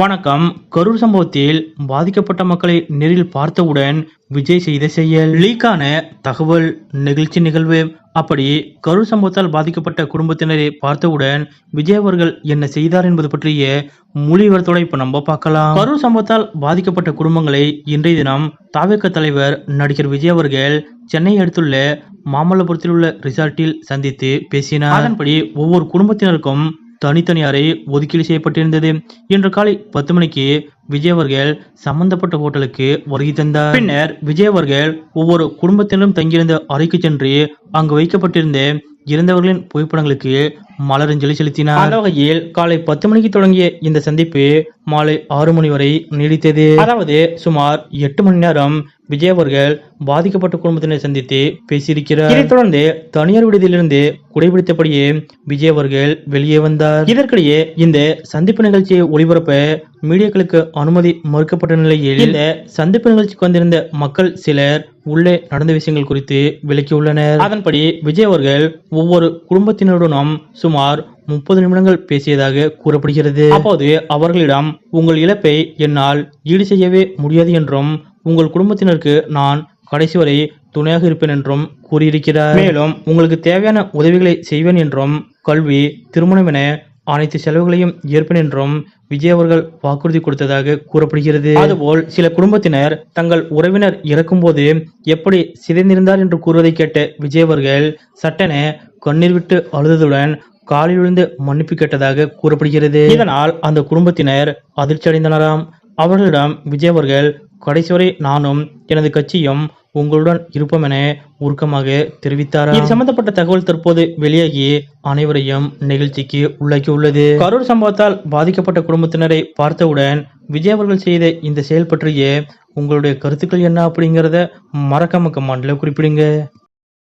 வணக்கம். கரூர் சம்பவத்தில் பாதிக்கப்பட்ட மக்களை நேரில் பார்த்தவுடன் விஜய் செய்த செயல். லீக்கான தகவல் நிகழ்ச்சி நிகழ்வு. அப்படி கரூர் சம்பவத்தால் பாதிக்கப்பட்ட குடும்பத்தினரை பார்த்தவுடன் விஜய் அவர்கள் என்ன செய்தார் என்பது பற்றிய முழு விவரத்தோட இப்ப நம்ம பார்க்கலாம். கரூர் சம்பவத்தால் பாதிக்கப்பட்ட குடும்பங்களை இன்றைய தினம் தாவேக்க தலைவர் நடிகர் விஜய் அவர்கள் சென்னை அடுத்துள்ள மாமல்லபுரத்தில் உள்ள ரிசார்ட்டில் சந்தித்து பேசினார். அதன்படி ஒவ்வொரு குடும்பத்தினருக்கும் தனித்தனி அறை ஒதுக்கீடு செய்யப்பட்டிருந்தது இன்று காலை பத்து மணிக்கு விஜய் அவர்கள் சம்பந்தப்பட்ட ஹோட்டலுக்கு வருகை தந்தார். பின்னர் விஜய் அவர்கள் ஒவ்வொரு குடும்பத்தினரும் தங்கியிருந்த அறைக்கு சென்று அங்கு வைக்கப்பட்டிருந்த இறந்தவர்களின் புகைப்படங்களுக்கு மலரஞ்சலி செலுத்தினார். அந்த வகையில் காலை பத்து மணிக்கு தொடங்கிய இந்த சந்திப்பு மாலை ஆறு மணி வரை நீடித்தது. அதாவது சுமார் எட்டு மணி நேரம் விஜய் அவர்கள் பாதிக்கப்பட்ட குடும்பத்தினை சந்தித்து பேசியிருக்கிறார். இதைத் தொடர்ந்து தனியார் விடுதியிலிருந்து குடைபிடித்தபடியே விஜய் அவர்கள் வெளியே வந்தார். இதற்கிடையே இந்த சந்திப்பு நிகழ்ச்சியை ஒளிபரப்ப மீடியாக்களுக்கு அனுமதி மறுக்கப்பட்ட நிலையில் இந்த சந்திப்பு நிகழ்ச்சிக்கு வந்திருந்த மக்கள் சிலர் உள்ளே நடந்த விஷயங்கள் குறித்து விளக்கியுள்ளனர். அதன்படி விஜய் அவர்கள் ஒவ்வொரு குடும்பத்தினருடனும் சுமார் முப்பது நிமிடங்கள் பேசியதாக கூறப்படுகிறது. அப்போது அவர்களிடம் உங்கள் இழப்பை என்னால் ஈடு செய்யவே முடியாது என்றும் உங்கள் குடும்பத்தினருக்கு நான் கடைசி வரை துணையாக இருப்பேன் என்றும் கூறியிருக்கிறார். மேலும் உங்களுக்கு தேவையான உதவிகளை செய்வேன் என்றும் கல்வி திருமணம் என அனைத்து செலவுகளையும் ஏற்பேன் என்றும் விஜய் அவர்கள் வாக்குறுதி கொடுத்ததாக கூறப்படுகிறது. அதுபோல் சில குடும்பத்தினர் தங்கள் உறவினர் இறக்கும்போது எப்படி சிதைந்திருந்தார் என்று கூறுவதை கேட்ட விஜய் அவர்கள் சட்டென கண்ணீர் விட்டு அழுததுடன் காலில் விழுந்து மன்னிப்பு கேட்டதாக கூறப்படுகிறது. இதனால் அந்த குடும்பத்தினர் அதிர்ச்சி அடைந்தனராம் அவர்களிடம் விஜய் அவர்கள் கடைசி வரை நானும் எனது கட்சியும் உங்களுடன் இருப்போம் என உருக்கமாக தெரிவித்தார் இது சம்பந்தப்பட்ட தகவல் தற்போது வெளியாகி அனைவரையும் நிகழ்ச்சிக்கு உள்ளாக்கியுள்ளது கரூர் சம்பவத்தால் பாதிக்கப்பட்ட குடும்பத்தினரை பார்த்தவுடன் விஜய் அவர்கள் செய்த இந்த செயல் பற்றிய உங்களுடைய கருத்துக்கள் என்ன அப்படிங்கறத மறக்காம கமெண்ட்ல குறிப்பிடுங்க.